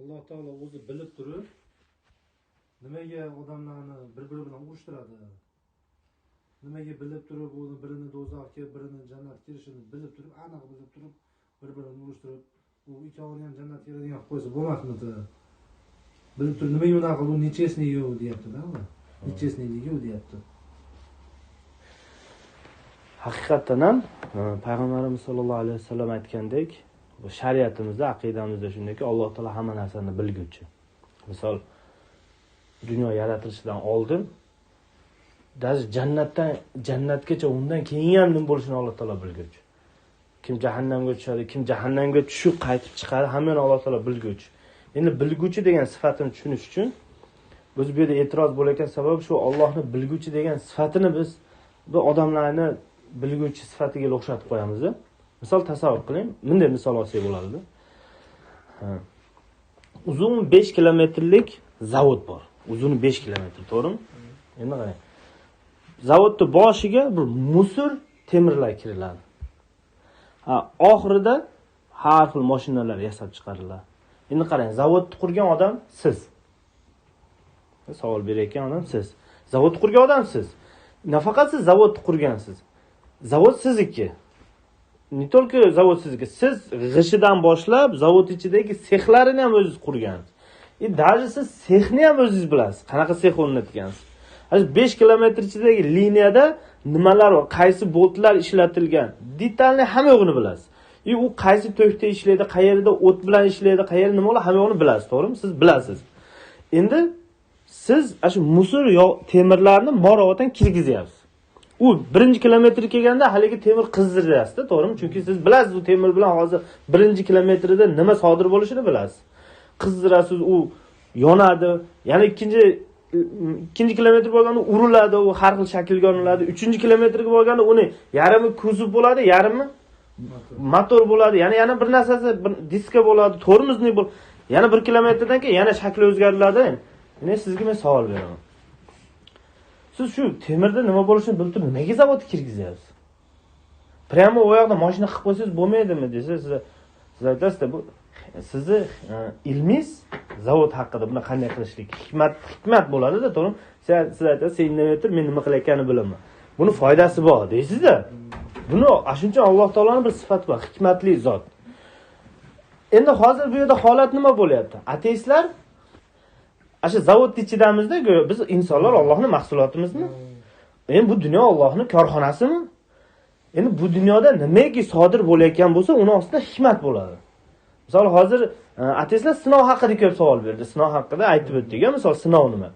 alloh taolo o'zi bilib turib nimaga odamlarni bir biri bilan urushtiradi? Nimaga bilib turib uni birini do'zaxga birini jannatga kirishini bilib turib aniq bilib turib bir birini urushtirib u ikkovini ham jannatga kiradigan qilib qo'ysa bo'lmasmidi? Bilib turib nimaga unaqa qildi u nechesniyu deyaptida u? U deyapti? Haqiqatdan ham e, payg'ambarimiz sollallohu alayhi vasallam aytgandek bu shariatimizda aqidamizda shundayki alloh taolo hamma narsani bilguvchi. Misol dunyo yaratilishidan oldin даже jannatdan jannatgacha undan keyin ham nima bo'lishini alloh taolo bilguvchi. Kim jahannamga tushadi kim jahannamga tushib qaytib chiqadi hammani alloh taolo bilguvchi. Endi bilguvchi degan sifatini tushunish uchun biz bu yerda e'tiroz bo'layotgan sabab shu ollohni bilguvchi degan sifatini biz bu odamlarni bilguvchi sifatiga o'xshatib qo'yamiz misol tasavvur qiling. Bunday misol olsak bo'ladida. Uzun besh kilometrlik zavod bor. Uzuni besh kilometr to'g'rimi? Endi qarang. Zavodni boshiga bir musor temirlar kiriladi. Ha oxirida har xil mashinalar yasab chiqariladi. Endi qarang zavodni qurgan odam siz. Savol berayotgan odam siz. Zavod qurgan odam siz. Nafaqat siz zavodni qurgansiz. Zavod sizniki. Не только zavod sizniki siz g'ishidan boshlab zavod ichidagi sexlarini ham o'zingiz qurgansiz и даже siz sexni ham o'zingiz bilasiz qanaqa sex o'rnatgansiz Hozir besh kilometr ichidagi liniyada nimalar bor qaysi boltlar ishlatilgan detalni hamma yo'g'ini bilasiz и u qaysi tokda ishlaydi qayerda o't bilan ishlaydi qayerda nima bo'ladi hamma yo'g'ini bilasiz to'g'rimi siz bilasiz endi siz ana shu musor yo- temirlarni morovatan kirgizyapsiz u birinchi kilometr kelganda haligi temir qizdiryapsizda to'g'rimi? Chunki siz bilasiz u temir bilan hozir birinchi kilometrida nima sodir bo'lishini bilasiz. Qizdirasiz u yonadi yana ikkinchi ikkinchi kilometr bo'lganda uriladi u har xil shaklga olinadi. Uchinchi kilometrga bo'lganda uni yarimi kuzov bo'ladi yarimi motor bo'ladi. Yana yana bir narsasi bir diska bo'ladi tormozniy yana bir kilometrdan keyin yana shakli o'zgariladi endi sizga men savol beraman. Siz shu temirda nima bo'lishini bilib turib nimaga zavodga kirgizyapsiz? Прямо u yoqda moshina qilib qo'ysangiz bo'lmaydimi desa siz siz aytasizda bu sizni e, ilmingiz zavod haqida buni qanday qilishlik hikmat hikmat bo'ladida to'g'rimi? Siz aytasiz sen indamay tur men nima qilayotganini bilaman. Buni foydasi bor deysizda. Buni ana shuning uchun alloh taoloni bir sifati bor hikmatli zot. Endi hozir bu yerda holat nima bo'lyapti? Ateistlar ana shu zavodni ichidamizda biz insonlar ollohni mahsulotimizmi? Endi bu dunyo ollohni korxonasimi endi bu dunyoda nimaki sodir bo'layotgan bo'lsa uni ostida hikmat bo'ladi. Misol hozir e, ateistlar sinov haqida ko'p savol berdi. Sinov haqida aytib o'tdik misol sinov nima?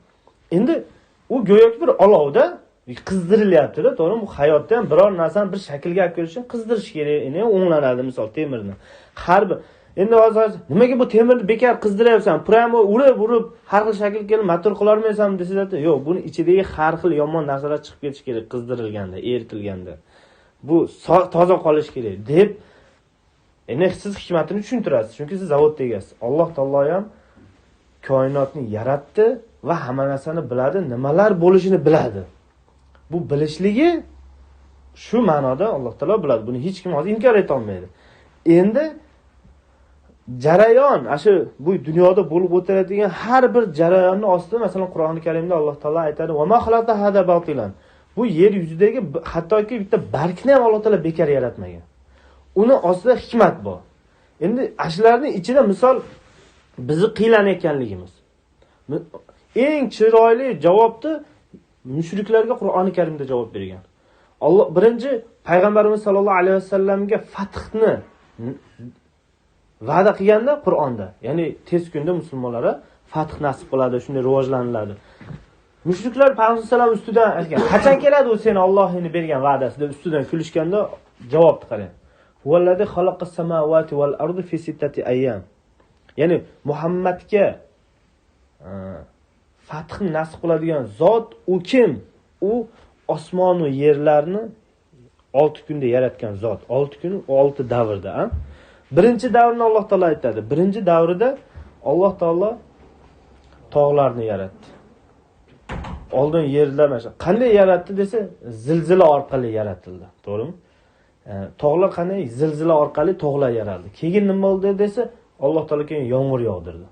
Endi u go'yoki bir olovda qizdirilyaptida to'g'rimi? Bu hayotda ham biror narsani bir shaklga olib kelish uchun qizdirish kerak endi o'nglanadi misol temirni. Har bir endi hozir nimaga bu temirni bekor qizdiryapsan прямо urib urib har xil shaklga kelib motor qilolmaysan desanglar yo'q buni ichidagi har xil yomon narsalar chiqib ketishi kerak qizdirilganda eritilganda. Bu toza qolishi kerak deb endi siz hikmatini tushuntirasiz chunki siz zavodda egasiz. Alloh taolo ham koinotni yaratdi va hamma narsani biladi nimalar bo'lishini biladi. Bu bilishligi shu ma'noda alloh taolo biladi buni hech kim hozir inkor etolmaydi endi jarayon ana shu bu dunyoda bo'lib o'tiradigan har bir jarayonni ostida masalan qur'oni karimda alloh taolo aytadi hada batilan." bu yer yuzidagi hattoki bitta bargni ham alloh taolo bekor yaratmagan. Uni ostida hikmat bor. Endi ana shularni ichida misol bizni qiylanayotganligimiz. Eng chiroyli javobni mushriklarga qur'oni karimda javob bergan. Olloh birinchi payg'ambarimiz sollallohu alayhi vasallamga fathni va'da qilganda qur'onda ya'ni tez kunda musulmonlarga fath nasib qiladi shunday rivojlaniladi. Mushriklar payg'ambar alayhisalom ustidan aytgan qachon keladi u seni ollohni bergan va'dasi? deb ustidan kulishganda javobni qarang samawati ardi fi sittati ayyam." ya'ni muhammadga e, fath fathni nasib qiladigan zot u kim? U osmonu yerlarni olti kunda yaratgan zot. Olti kun olti davrda a? Birinchi davrni alloh taolo aytadi. Birinchi davrida alloh taolo tog'larni yaratdi. Oldin yerlar mana shu. Qanday yaratdi desa zilzila orqali yaratildi. To'g'rimi? E, tog'lar qanday? Zilzila orqali tog'lar yaraldi. Keyin nima bo'ldi desa alloh taolo keyin yomg'ir yog'dirdi.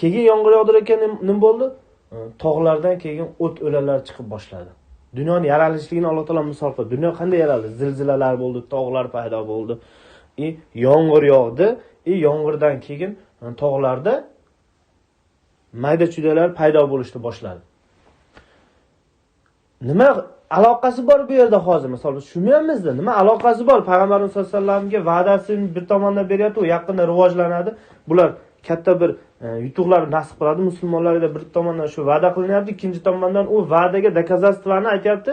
Keyin yomg'ir yog'dirayotgan nima bo'ldi? E, tog'lardan keyin o't o'lanlar chiqib boshladi. Dunyoni yaralishligini alloh taolo misol qildi. Dunyo qanday yaraldi? Zilzilalar bo'ldi tog'lar paydo bo'ldi. И yomg'ir yog'di. И yomg'irdan keyin e, tog'larda mayda chuydalar paydo bo'lishni boshladi. Nima aloqasi bor bu yerda hozir? Misol uchun tushunmayapmizda. Nima aloqasi bor? Payg'ambarimiz sallallohu alayhi vasallamga va'dasini bir tomondan beryapti u yaqinda rivojlanadi. Bular katta bir e, yutuqlar nasib qiladi. Musulmonlarga bir tomondan shu va'da qilinyapti. Ikkinchi tomondan u va'daga доказательствоni aytyapti.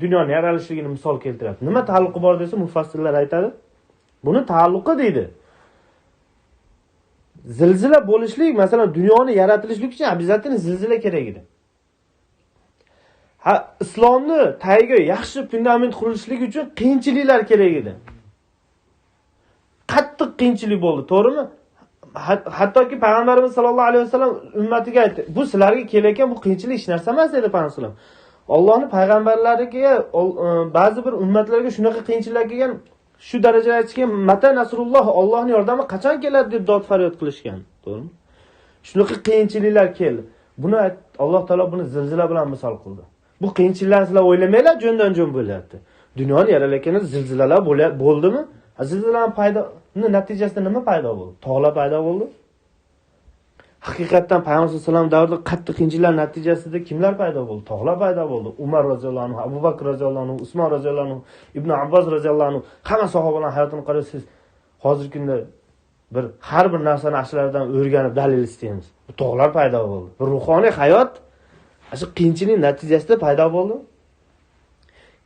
Dunyoni yaralishligini misol keltiryapti. Nima taalluqi bor desa mufassirlar aytadi. Buni taalluqi deydi. Zilzila bo'lishlik masalan dunyoni yaratilishlik uchun обязательно zilzila kerak edi. Ha islomni tagiga yaxshi fundament qurilishligi uchun qiyinchiliklar kerak edi. Qattiq qiyinchilik bo'ldi to'g'rimi? Hattoki payg'ambarimiz sallallohu alayhi vasallam ummatiga aytdi bu sizlarga kelayotgan bu qiyinchilik hech narsa emas dedi payg'ambar alayhivasallam ollohni payg'ambarlariga e, ba'zi bir ummatlarga shunaqa qiyinchiliklar kelgan shu darajada aytishgan mata nasrulloh ollohni yordami qachon keladi deb dod faryod qilishgan. To'g'rimi? Shunaqa qiyinchiliklar keldi. Buni alloh taolo buni zilzila bilan misol qildi. Bu qiyinchiliklarni sizlar o'ylamanglar jo'ndan jo'n bo'lyapti. Dunyoni yaralayotganda zilzilalar bo'ldimi? Zilzilani paydo natijasida nima paydo bo'ldi? Tog'lar paydo bo'ldi? Haqiqatdan payg'ambar sallallohu alayhi vasallam davrida qattiq qiyinchiliklar natijasida kimlar paydo bo'ldi? Tog'lar paydo bo'ldi. Umar roziyallohu anhu abu bakr roziyallohu anhu usmon roziyallohu anhu ibn abbos roziyallohu anhu hamma sahobalarni hayotini qarasangiz hozirgi kunda bir har bir narsani ashulardan o'rganib dalil istaymiz. Bu tog'lar paydo bo'ldi. Bir ruhoniy hayot ana shu qiyinchilik natijasida paydo bo'ldi.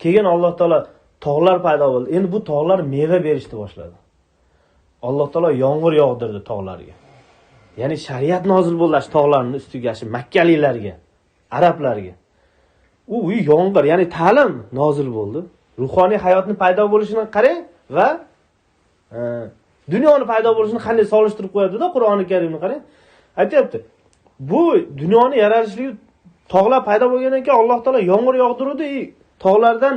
Keyin alloh taolo tog'lar paydo bo'ldi. Endi bu tog'lar meva berishni boshladi. Alloh taolo yomg'ir yog'dirdi tog'larga. Ya'ni shariat nozil bo'ldi tog'larni ustiga shu makkaliklarga arablarga. U uy yomg'ir ya'ni ta'lim nozil bo'ldi. Ruhoniy hayotni paydo bo'lishini qarang va e, dunyoni paydo bo'lishini qanday solishtirib qo'yadida qur'oni karimni qarang. Aytyapti bu dunyoni yaralishligi tog'lar paydo bo'lgandan keyin alloh taolo yomg'ir yog'diruvdi. И tog'lardan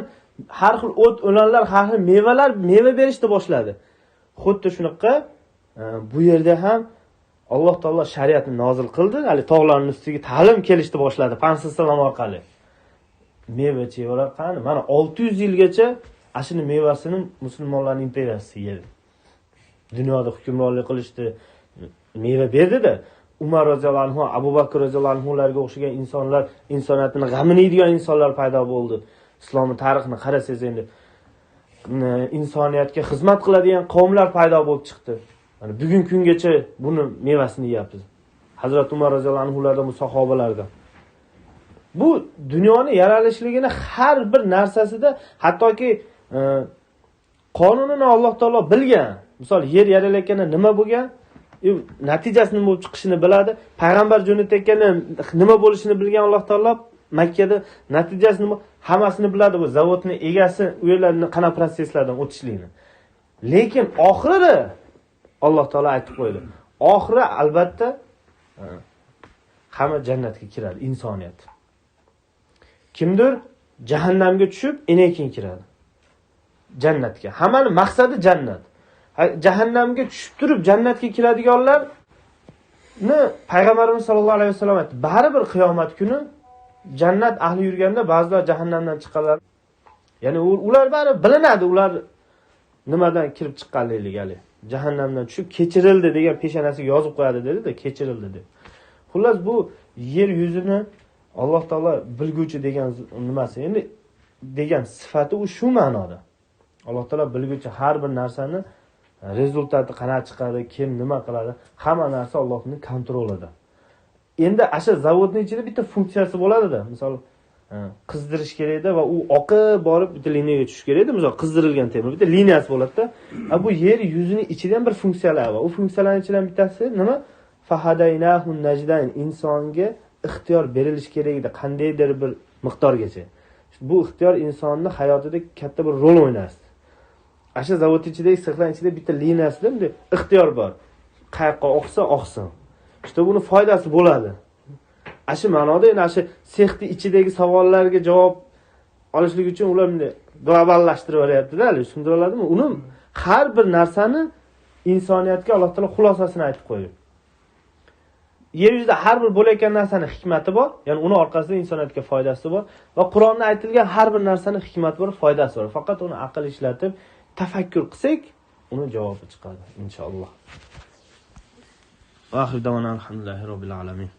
har xil o't o'lanlar har xil mevalar meva berishni boshladi. Xuddi shunaqa e, bu yerda ham alloh taolo shariatni nozil qildi hali tog'larni ustiga ta'lim kelishni boshladi payg'ambar orqali. Meva chevalar qani? Mana olti yuz yilgacha ana shuni mevasini musulmonlarni imperiyasi yedi dunyoda hukmronlik qilishdi meva berdida umar roziyallohu anhu abu bakr roziyallohu anhularga o'xshagan insonlar insoniyatni g'amini yeydigan insonlar paydo bo'ldi. Islomni tarixini qarasangiz endi insoniyatga xizmat qiladigan qavmlar paydo bo'lib chiqdi. Mana bugungi kungacha buni mevasini yeyapmiz. Hazrati umar roziyallohu anhulardan bu sahobalardan. Bu dunyoni yaralishligini har bir narsasida hattoki e, qonunini alloh taolo bilgan. Misol yer yaralayotganda nima bo'lgan? Natijasi nima bo'lib chiqishini biladi. Payg'ambar jo'natayotganda nima bo'lishini bilgan alloh taolo makkada natijasi nima hammasini biladi. Bu zavodni egasi u yerlarni qanaqa protsesslardan o'tishligini. Lekin oxiri alloh taolo aytib qo'ydi. Oxiri albatta e, hamma jannatga kiradi insoniyat. Kimdir jahannamga tushib inan keyin kiradi. Jannatga. Hammani maqsadi jannat. Jahannamga tushib turib jannatga kiradiganlarni payg'ambarimiz sollallohu alayhi vasallam aytdi. Baribir qiyomat kuni jannat ahli yurganda ba'zilar jahannamdan chiqqanlar. Ya'ni ular baribir bilinadi ular nimadan kirib chiqqanligi haligi jahannamdan tushib kechirildi degan peshonasiga yozib qo'yadi dedida kechirildi deb xullas bu yer yuzini alloh taolo bilguvchi degan nimasi? Endi degan sifati u shu ma'noda. Alloh taolo bilguvchi har bir narsani rezultati qanaqa chiqadi kim nima qiladi hamma narsa allohni kontrolida. Endi ana shu zavodni ichida bitta funksiyasi bo'ladida misol qizdirish kerakda va u oqib borib bitta liniyaga tushishi kerakda. Misol qizdirilgan temir bitta liniyasi bo'ladida. A bu yer yuzini ichida ham bir funksiyalar bor u funksiyalarni ichidan bittasi nima? Fahadaynahu najdayn. Insonga ixtiyor berilishi kerak edi qandaydir bir miqdorgacha. Bu ixtiyor insonni hayotida katta bir rol o'ynasdi ana shu zavod ichidagi sexlar ichida bitta liniyasida bunday ixtiyor bor. Qayoqqa oqsa oqsin. Işte buni foydasi bo'ladi. Ana shu ma'noda endi ana shu sexni ichidagi savollarga javob olishlik uchun ular bunday globallashtirib yuboryaptida haligi tushuntira oladimi uni har bir narsani insoniyatga alloh taolo xulosasini aytib qo'ydi yer yuzida har bir bo'layotgan narsani hikmati bor ya'ni uni orqasida insoniyatga foydasi bor va qur'onda aytilgan har bir narsani hikmati bor foydasi bor faqat uni aql ishlatib tafakkur qilsak uni javobi chiqadi inshaalloh. Alhamdulillahi robbil alamin.